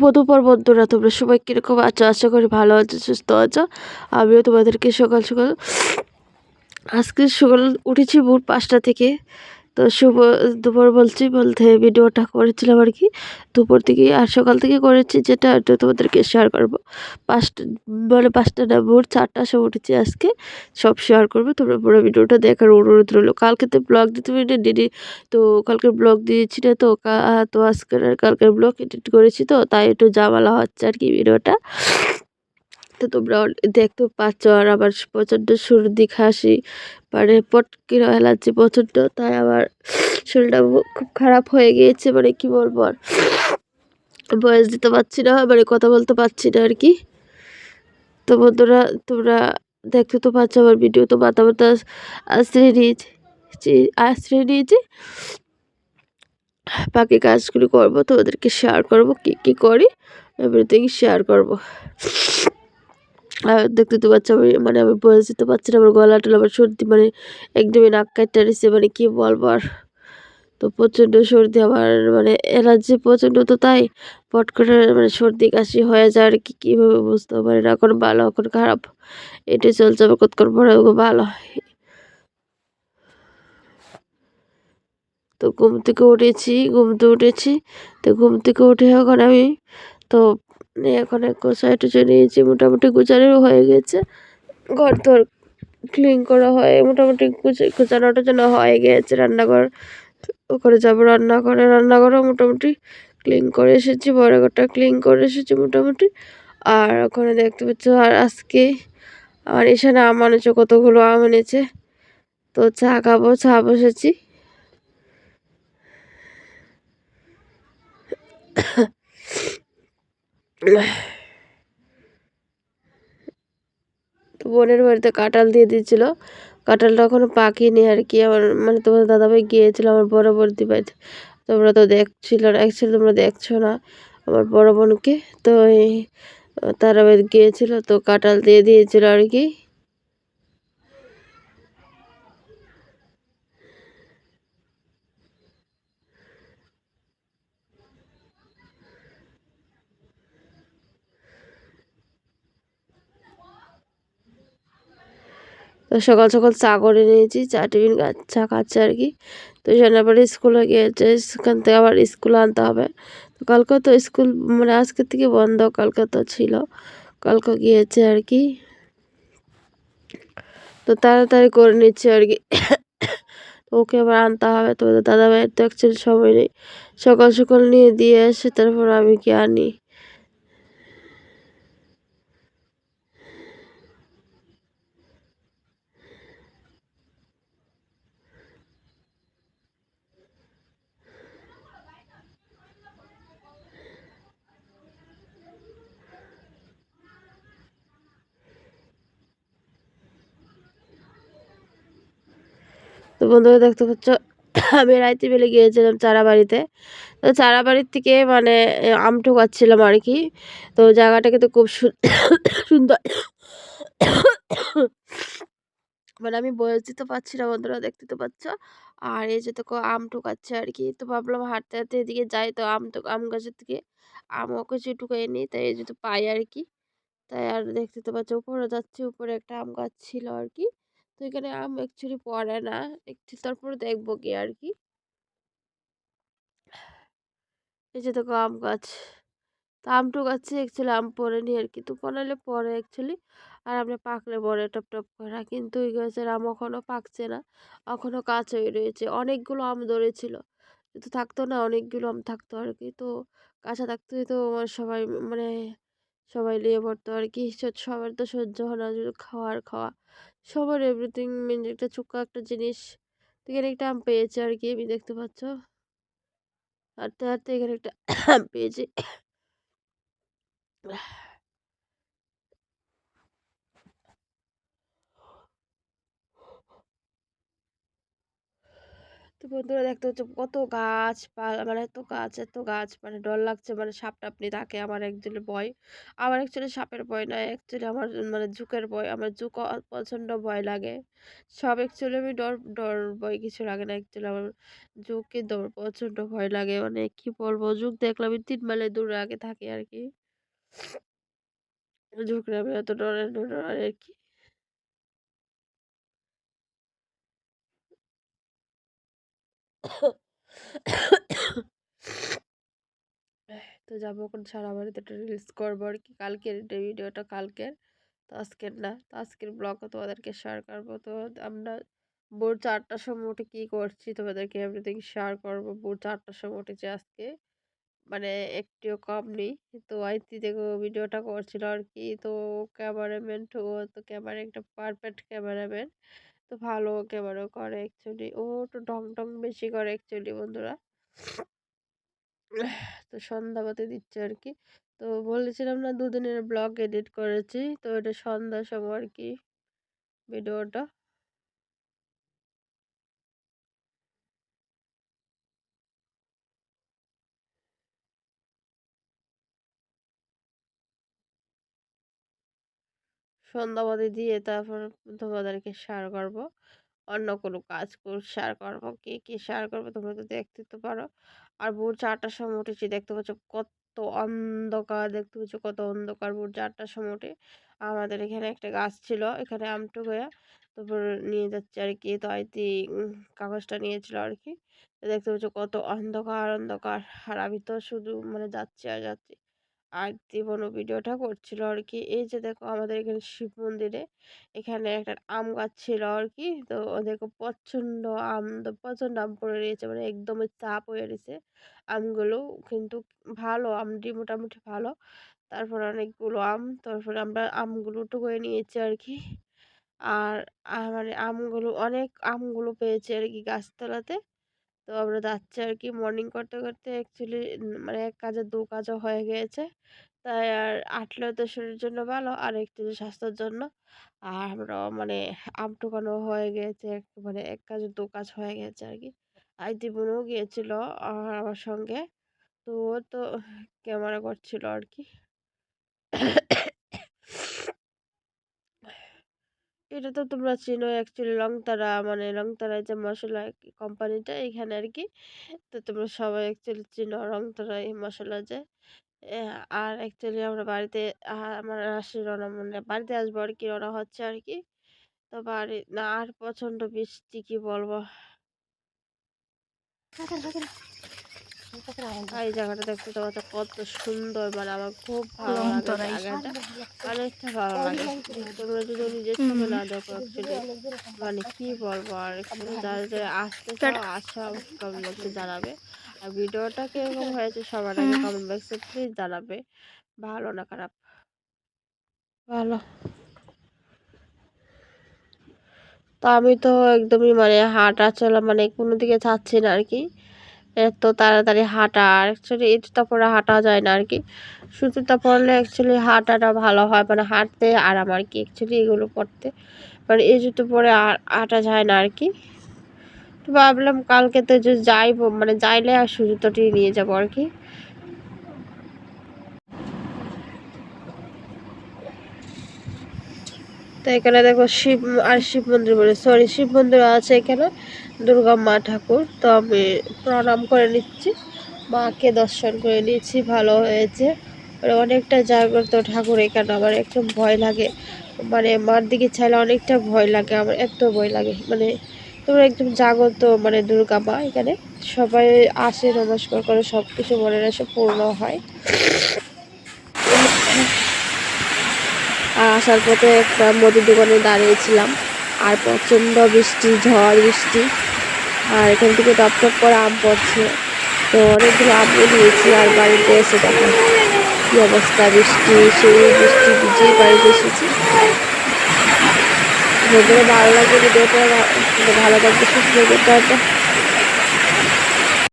শুভ বন্ধুরা তোমরা সবাই কীরকম আছো? আশা করি ভালো আছো, সুস্থ আছো। আমিও তোমাদেরকে সকাল সকাল আজকে সকাল উঠেছি ভোর পাঁচটা থেকে। তো শুভ, দুপুর বলছি, বলতে ভিডিওটা করেছিলাম আর কি। দুপুর থেকে, আর সকাল থেকে করেছি যেটা একটু তোমাদেরকে শেয়ার করব। পাঁচটা মানে পাঁচটা না, ভোর চারটার সময় উঠেছি আজকে। সব শেয়ার করব, তোমরা পুরো ভিডিওটা দেখার অনুরোধ রইল। কালকে তো ব্লগ দিতে পারি দিদি তো কালকে ব্লগ দিয়েছি না তো তো আজকের কালকের ব্লগ এডিট করেছি তো, তাই একটু জামালা হচ্ছে আর কি ভিডিওটা। তো তোমরা দেখতে পাচ্ছ আর আমার প্রচণ্ড সর্দি খাসি মানে পটকির অ্যালার্জি প্রচণ্ড, তাই আমার শরীরটা খুব খারাপ হয়ে গিয়েছে মানে কি বলব আর, বয়স দিতে পারছি না মানে কথা বলতে পারছি না আর কি। তো বন্ধুরা, তোমরা দেখতে তো পাচ্ছ আমার ভিডিও তো মাথা মাথা আশ্রয় নিয়েছি আশ্রয় নিয়েছি। বাকি কাজগুলি করব, তোমাদেরকে শেয়ার করব, কী কী করি এভরিথিং শেয়ার করব। দেখতে তো পাচ্ছি, আমি মানে আমি বয়স দিতে পারছি না, আমার গলা টলা আমার সর্দি মানে একদমই নাক কাটতে নিচ্ছে মানে কী বলব আর। তো প্রচণ্ড সর্দি, আমার মানে অ্যালার্জি প্রচণ্ড তো তাই, পট করে মানে সর্দি কাশি হয়ে যায় আর কি, কীভাবে বুঝতে পারি না, এখন ভালো, এখন খারাপ, এটাই চলছে, আমার কতক্ষণ পরে ভালো তো ঘুম থেকে উঠেছি, ঘুম থেকে উঠেছি, তো ঘুম থেকে উঠে এখন আমি, তো এখন গোছায় টুচে নিয়েছি, মোটামুটি গোছানোও হয়ে গেছে। ঘর তোর ক্লিন করা হয়, মোটামুটি গোছানো টোছানো হয়ে গিয়েছে রান্নাঘর ওখানে যাব রান্নাঘরে, রান্নাঘরও মোটামুটি ক্লিন করে এসেছি, বড় ঘরটা ক্লিন করে এসেছি মোটামুটি। আর ওখানে দেখতে পাচ্ছ, আর আজকে আমার এখানে আম আনেছে কতগুলো আম এনেছে। তো চা খাব, চা বসেছি। তো বোনের বাড়িতে কাঁঠাল দিয়ে দিয়েছিলো। কাঁঠালটা এখনও পাকিনি আর কি। আমার মানে তোমার দাদাভাই গিয়েছিল আমার বড় বৌদি বাড়িতে। তোমরা তো দেখছিল না তোমরা দেখছ না আমার বড় বোনকে। তো এই তারা গিয়েছিল তো কাঁঠাল দিয়ে দিয়েছিল আর কি। তো সকাল সকাল চা করে নিয়েছি, চা টিফিন চা খাচ্ছে আর কি। তো সেখানে আবার স্কুলে গিয়েছে, সেখান থেকে আবার স্কুলে আনতে হবে। তো কালকে তো স্কুল মানে আজকের থেকে বন্ধ, কালকে তো ছিল। কালকে গিয়েছে আর কি। তো তাড়াতাড়ি করে নিচ্ছে আর কি। ওকে আবার আনতে হবে তো দাদা ভাইয়ের তো অ্যাকচুয়ালি সময় নেই। সকাল সকাল নিয়ে দিয়ে এসে তারপর আমি কি আনি? তো বন্ধুরা দেখতে পাচ্ছ, আমি রাইতে বেলে গিয়েছিলাম চারা বাড়িতে তো চারা বাড়ির থেকে মানে আম ঠোকাচ্ছিলাম আর কি। তো জায়গাটা কিন্তু খুব সুন্দর। মানে আমি বয়স দিতে পারছি না বন্ধুরা, দেখতে তো পাচ্ছ। আর এই যে তো আম ঠোকাচ্ছে আর কি। তো ভাবলাম হাঁটতে হাঁটতে এদিকে যাই, তো আম তো, আম গাছের থেকে আমও কিছু টুকাই নিই তাই এই যে তো পাই আর কি। তাই আর দেখতে তো পাচ্ছ, উপরে যাচ্ছে, উপরে একটা আম গাছ ছিল আর কি। তো এখানে আম অ্যাকচুয়ালি পড়ে না, একটু তারপরে দেখব কি আর কি। এই যে দেখো আম গাছ, তো আমটু গাছে অ্যাকচুয়ালি আম পড়েনি আর কি, তো পড়ালে পরে অ্যাকচুয়ালি আর আমরা পাকলে পরে টপ টপ করা, কিন্তু ওই গাছের আম এখনও পাকছে না এখনও কাঁচই রয়েছে, অনেকগুলো আম ধরেছিল। কিন্তু থাকতো না, অনেকগুলো আম থাকতো আর কি, তো কাঁচা থাকতে, তো সবাই মানে সবাই নিয়ে পড়তো আর কি। সবার তো সহ্য হয় না খাওয়ার খাওয়া। সবার এভরিথিং মিন একটা চোখা একটা জিনিস এখানে একটা আম পেয়েছে আর কি আমি দেখতে পাচ্ছ। হাঁটতে হাঁটতে এখানে একটা আম পেয়েছি। তো বন্ধুরা দেখতে হচ্ছে কত গাছ মানে এত গাছ এত গাছ মানে ডর লাগছে মানে সাপ টাপনি থাকে আমার একচুয়ালি ভয়। আমার অ্যাকচুয়ালি সাপের ভয় নয় অ্যাকচুয়ালি আমার মানে জুকের ভয়, আমার জুক প্রচণ্ড ভয় লাগে। সব অ্যাকচুয়ালি আমি ডর ডর ভয় কিছু লাগে না অ্যাকচুয়ালি আমার জুককে দৌড় প্রচণ্ড ভয় লাগে মানে কি বলব জুক দেখলে আমি তিন মাইলে দূরে আগে থাকি আর কি। জুকরে আমি এত ডরে, ডর আর কি। তো যাব এখন সারা বাড়িতে একটা রিলস করব আর কি। কালকের ভিডিওটা কালকের, তো আজকের না, তো আজকের ব্লগও তোমাদেরকে শেয়ার করব। তো আমরা ভোর চারটার সময় উঠে কী করছি তোমাদেরকে এভরিথিং শেয়ার করব। ভোর চারটার সময় উঠেছি আজকে মানে একটিও কম নেই। তো আইতি দেখো ভিডিওটা করছিল আর কি। তো ক্যামেরাম্যান তো ক্যামেরা একটা পারফেক্ট ক্যামেরাম্যান তো ভালো ক্যামেরা করে অ্যাকচুয়ালি ও একটু টং বেশি করে অ্যাকচুয়ালি বন্ধুরা। তো সন্ধ্যাবাতি দিচ্ছে আর কি তো বলেছিলাম না দুদিনের ব্লগ এডিট করেছি। তো এটা সন্ধ্যার সময় আর কি ভিডিওটা। সন্ধ্যাবাতি দিয়ে তারপর তোমাদেরকে শেয়ার করব। অন্য কোনো কাজ শেয়ার করব। কি কি শেয়ার করব তোমরা তো দেখতে তো পারো। আর ভোর চারটার সময় উঠেছি, দেখতে পাচ্ছ কত অন্ধকার, দেখতে পাচ্ছ কত অন্ধকার ভোর চারটার সময় উঠে। আমাদের এখানে একটা গাছ ছিল, এখানে আমটু হয়ে তারপর নিয়ে যাচ্ছে আর কি তো আইতি কাগজটা নিয়েছিল আর কি দেখতে পাচ্ছ কত অন্ধকার অন্ধকার। আর আমি তো শুধু মানে যাচ্ছি আর যাচ্ছি। আর জীবনও ভিডিওটা করছিল আর কি এই যে দেখো আমাদের এখানে শিব মন্দিরে এখানে একটা আম গাছ ছিল আর কি তো দেখো প্রচণ্ড আম, তো প্রচণ্ড আম পড়ে রয়েছে মানে একদমই চাপ হয়ে রয়েছে আমগুলো। কিন্তু ভালো, আমটি মোটামুটি ভালো। তারপর অনেকগুলো আম, তারপরে আমরা আমগুলো টুকুয়ে নিয়েছি আর কি আর মানে আমগুলো, অনেক আমগুলো পেয়েছি আর কি গাছতলাতে। তো আমরা যাচ্ছি আর কি মর্নিং করতে করতে অ্যাকচুয়ালি মানে এক কাজে দু কাজও হয়ে গিয়েছে। তাই আর আটলে তো শরীরের জন্য ভালো, আর একটু স্বাস্থ্যের জন্য। আর আমরা মানে আম টুকানো হয়ে গিয়েছে মানে এক কাজে দু কাজ হয়ে গেছে আর কি আইতি বোনও গিয়েছিল আমার সঙ্গে। তো ও তো ক্যামেরা করছিল আর কি এটা তো তোমরা চিনো অ্যাকচুয়ালি লংতারা মানে লংতারা যে মশলা কোম্পানিটা এখানে আর কি তো তোমরা সবাই অ্যাকচুয়ালি চিনো রংতারা এই মশলা যে। আর অ্যাকচুয়ালি আমরা বাড়িতে আমার আসি রওনা মানে বাড়িতে আসব আর কি রওনা হচ্ছে আর কি তো বাড়ি, না, আর প্রচণ্ড বৃষ্টি, কি বলব? এই জায়গাটা দেখতে তো কত সুন্দর মানে আমার খুব ভালো লাগে জায়গাটা। অনেকটা ভালো লাগে। তোমরা যদি নিজের সঙ্গে না দেখো মানে কি বলব আর যারা যারা আসতে চাও আসা কমেন্ট বক্সে জানাবে। আর ভিডিওটা কীরকম হয়েছে সবার আগে কমেন্ট বক্সে প্লিজ জানাবে। ভালো না খারাপ? ভালো। তো আমি তো একদমই মানে হাঁটা চলা মানে কোনো দিকে চাচ্ছি না আর কি। এত তাড়াতাড়ি হাঁটা, আর অ্যাকচুয়ালি জুতা পরে হাঁটা যায় না আর কি সুতিটা পরলে অ্যাকচুয়ালি হাঁটাটা ভালো হয় মানে হাঁটতে আরাম আর কি অ্যাকচুয়ালি এগুলো পরতে মানে এই জুতো পরে আর হাঁটা যায় না আর কি তো ভাবলাম কালকে তো যে যাইবো মানে যাইলে আর সুজুতোটি নিয়ে যাব আর কি তো এখানে দেখো শিব আর শিব মন্দির বলে সরি শিব মন্দির আছে এখানে। দুর্গা মা ঠাকুর। তো আমি প্রণাম করে নিচ্ছি। মাকে দর্শন করে নিয়েছি, ভালো হয়েছে। মানে অনেকটা জাগ্রত ঠাকুর এখানে। আমার একটু ভয় লাগে। মানে মার দিকে চাইলে অনেকটা ভয় লাগে। আমার এত ভয় লাগে। মানে তোমরা একদম জাগ্রত মানে দুর্গা মা এখানে। সবাই আসে, নমস্কার করে সব কিছু মনের আসে পূর্ণ হয়। আর আসার পথে একটা মুদির দোকানে দাঁড়িয়েছিলাম। আর প্রচণ্ড বৃষ্টি, ঝড় বৃষ্টি। আর এখান থেকে টপ টপ করে আম পড়ছে। তো অনেকগুলো আমও নিয়েছি আর বাড়িতে এসে দেখো কী অবস্থা, বৃষ্টি, সেই বৃষ্টি ভিজেই বাড়িতে এসেছি। ভালো লাগে ভিডিওটা ভালো থাকবে, সুস্থ করতে